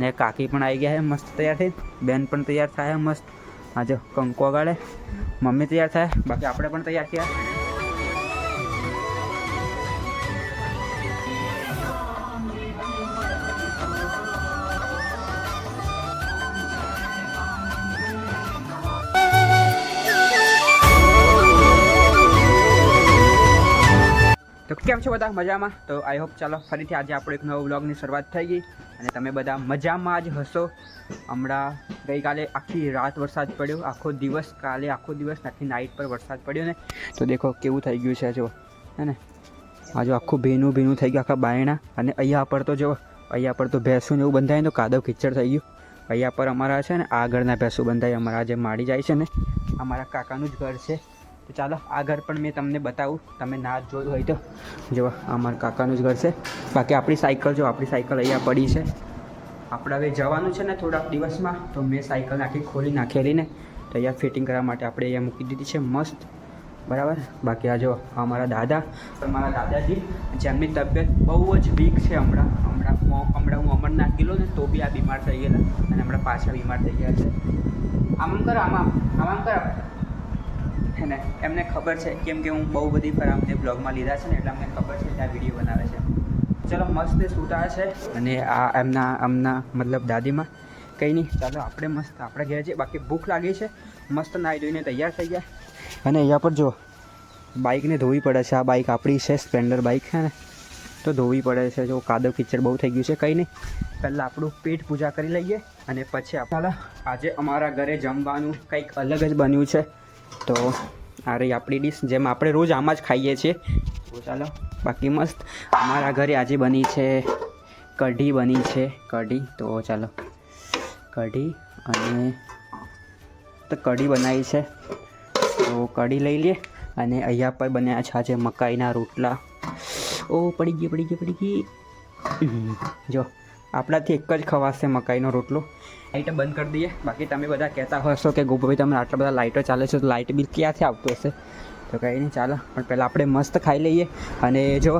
ને કાકી પણ આવી ગયા છે મસ્ત તૈયાર થઈ. બેન પણ તૈયાર થાય મસ્ત. આજે કંકો વગાડે મમ્મી તૈયાર થાય. બાકી આપણે પણ તૈયાર થયા કેમ છો બધા? મજામાં? તો આઈ હોપ ચાલો, ફરીથી આજે આપણો એક નવો વ્લોગની શરૂઆત થઈ ગઈ અને તમે બધા મજામાં જ હશો. હમણાં ગઈકાલે આખી રાત વરસાદ પડ્યો. આખો દિવસ કાલે આખો દિવસ આખી નાઇટ પર વરસાદ પડ્યો ને. તો દેખો કેવું થઈ ગયું છે જો હે ને? આ આખું ભીનું ભીનું થઈ ગયું, આખા બાયણા. અને અહીંયા પર તો જો અહીંયા પર તો ભેંસું ને એવું બંધાય તો કાદવ કિચડ થઈ ગયું. અહીંયા પર અમારા છે ને આગળના ભેંસું બંધાય, અમારા જે માડી જાય છે ને, અમારા કાકાનું જ ઘર છે. તો ચાલો, આ ઘર પણ મેં તમને બતાવું. તમે ના જોયું હોય તો. જો અમારા કાકાનું જ ઘર છે. બાકી આપણી સાયકલ, જો, આપણી સાયકલ અહીંયા પડી છે. આપણે હવે જવાનું છે ને થોડાક દિવસમાં, તો મેં સાયકલ આખી ખોલી નાખેલી ને તો અહીંયા ફિટિંગ કરવા માટે આપણે અહીંયા મૂકી દીધી છે. મસ્ત. બરાબર? બાકી આ જો અમારા દાદા. મારા દાદાજી, જેમની તબિયત બહુ જ વીક છે હમણાં. હમણાં હમણાં હું અમરનાથ ગયેલો ને, તો બી આ બીમાર થઈ ગયેલા. અને હમણાં પાછા બીમાર થઈ ગયા છે. આમ કરો આમ આમ કરો. હે ને? એમને ખબર છે, કેમ કે હું બહુ બધી વાર અમને બ્લોગમાં લીધા છે ને, એટલે અમને ખબર છે કે આ વીડિયો બનાવે છે. ચલો, મસ્ત સૂતા છે. અને આ એમના એમના મતલબ દાદીમાં. કંઈ નહીં, ચાલો, આપણે મસ્ત આપણે ઘેર છે બાકી ભૂખ લાગી છે. મસ્ત નાહી ધોઈને તૈયાર થઈ ગયા. અને અહીંયા પર જો, બાઇકને ધોવી પડે છે. આ બાઇક આપણી છે, સ્પ્લેન્ડર બાઇક છે ને? તો ધોવી પડે છે. જો, કાદવ કિચડ બહુ થઈ ગયું છે. કંઈ નહીં, પહેલાં આપણું પેટ પૂજા કરી લઈએ. અને પછી આપણા આજે અમારા ઘરે જમવાનું કંઈક અલગ જ બન્યું છે. તો આ રહી આપણી ડીશ, જેમ આપણે રોજ આમાં જ ખાઈએ છીએ. તો ચાલો, બાકી મસ્ત. અમારા ઘરે આજે બની છે કઢી, બની છે કઢી. તો ચાલો, કઢી અને તો કઢી બનાવી છે. તો કઢી લઈ લઈએ અને અહીંયા પર બન્યા છે આજે મકાઈના રોટલા. ઓ, પડી ગઈ પડી ગઈ પડી ગઈ. જો. આપણાથી એક જ ખવાશે મકાઈનો રોટલો. લાઇટ બંધ કરી દઈએ. બાકી તમે બધા કહેતા હશો કે ગોપાભાઈ તમે આટલા બધા લાઇટો ચાલે છે, તો લાઇટ બિલ ક્યાંથી આવતું હશે? તો કંઈ નહીં, ચાલો. પણ પહેલાં આપણે મસ્ત ખાઈ લઈએ. અને જો,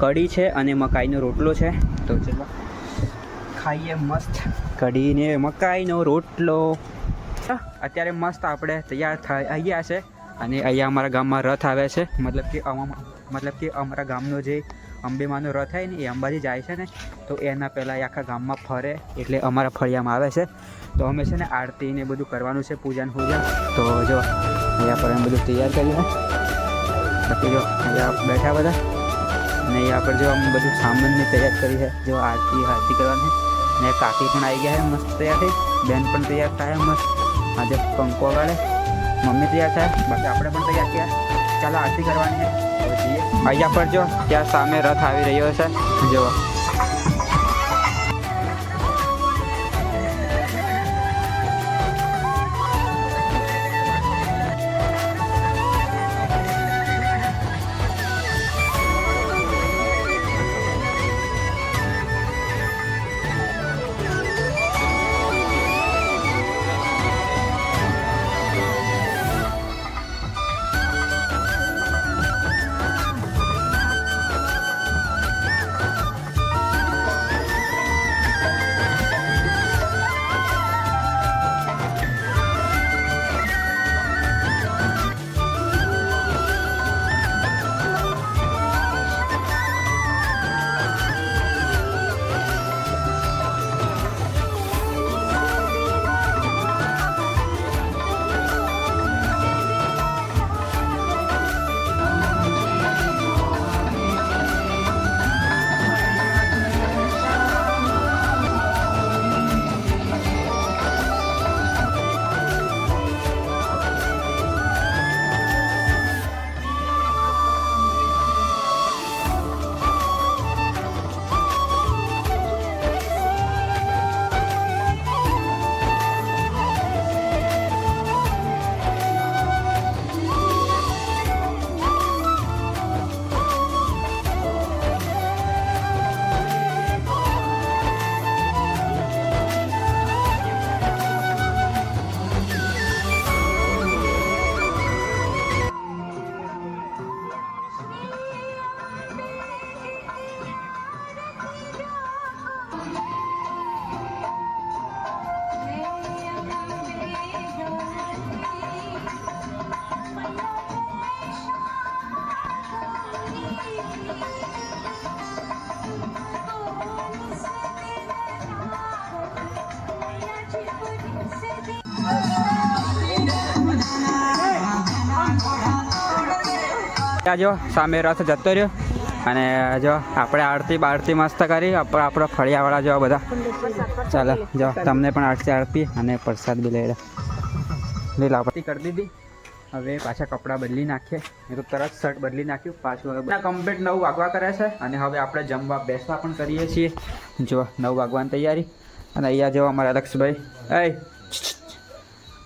કઢી છે અને મકાઈનો રોટલો છે. તો ચલો, ખાઈએ મસ્ત કઢીને મકાઈનો રોટલો. અત્યારે મસ્ત આપણે તૈયાર થઈ અહીંયા છે. અને અહીંયા અમારા ગામમાં રથ આવે છે. મતલબ કે મતલબ કે અમારા ગામનો જે અંબેમાનો રથ થાય ને એ અંબાજી જાય છે ને, તો એના પહેલાં એ આખા ગામમાં ફરે એટલે અમારા ફળિયામાં આવે છે. તો અમે છે ને આરતી ને બધું કરવાનું છે, પૂજન ને પૂજા તો જો, અહીંયા પર અમે બધું તૈયાર કરીને બાકી જો, અહીંયા બેઠા બધા. અને અહીંયા પર જો અમે બધું સામાનની તૈયાર કરી છે. જો આરતી આરતી કરવાની ને કાકી પણ આવી ગયા છે મસ્ત તૈયાર થઈ બેન પણ તૈયાર થાય મસ્ત. આજે કંકુ વાળે મમ્મી તૈયાર થાય. બાકી આપણે પણ તૈયાર થયા. ચાલો આરતી કરવાની છે. અહીંયા પર જો ત્યાં સામે રથ આવી રહ્યો છે. જો ત્યાં જો, સામે રથ જતો રહ્યો. અને જો, આપણે આરતી બારતી મસ્ત કરી, આપણે આપણો ફળિયાવાળા જો બધા. ચાલો, જો, તમને પણ આરતી આરતી અને પ્રસાદ બી લઈ લે. આરતી કરી દીધી. હવે પાછા કપડાં બદલી નાખીએ. મેં તો તરત શર્ટ બદલી નાખ્યું. પાછું કમ્પ્લીટ નવ વાગવા કરે છે. અને હવે આપણે જમવા બેસવા પણ કરીએ છીએ. જો, નવ વાગવાની તૈયારી. અને અહીંયા જો અમારા અલક્ષભાઈ એ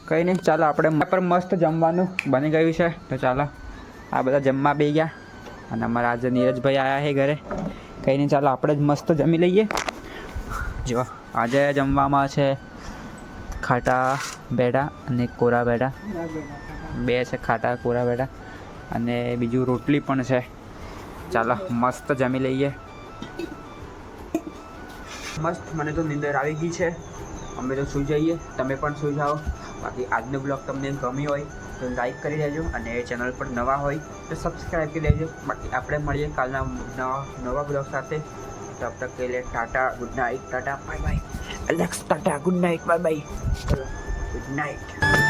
કંઈ નહીં, ચાલો, આપણે પર મસ્ત જમવાનું બની ગયું છે. તો ચાલો. આ બધા જમવા બે ગયા. અને અમારા આજે નીરજભાઈ આવ્યા છે ઘરે. કંઈ નહીં, ચાલો આપણે જ મસ્ત જમી લઈએ. જો, આજે જમવામાં છે ખાટા બેડા અને કોરા બેડા. બે છે ખાટા, કોરા બેડા. અને બીજું રોટલી પણ છે. ચાલો, મસ્ત જમી લઈએ. મસ્ત, મને તો નીંદર આવી ગઈ છે. અમે તો સૂઈ જઈએ. તમે પણ સૂઈ જાઓ. બાકી આજનો બ્લોગ તમને ગમ્યો હોય તો લાઈક કરી દેજો અને ચેનલ પર નવા હોય તો સબસ્ક્રાઈબ કરી દેજો બાકી આપણે મળીએ કાલના નવા નવા બ્લોગ સાથે. તબ તક કે લે tata good night tata bye bye Alex tata good night bye bye good night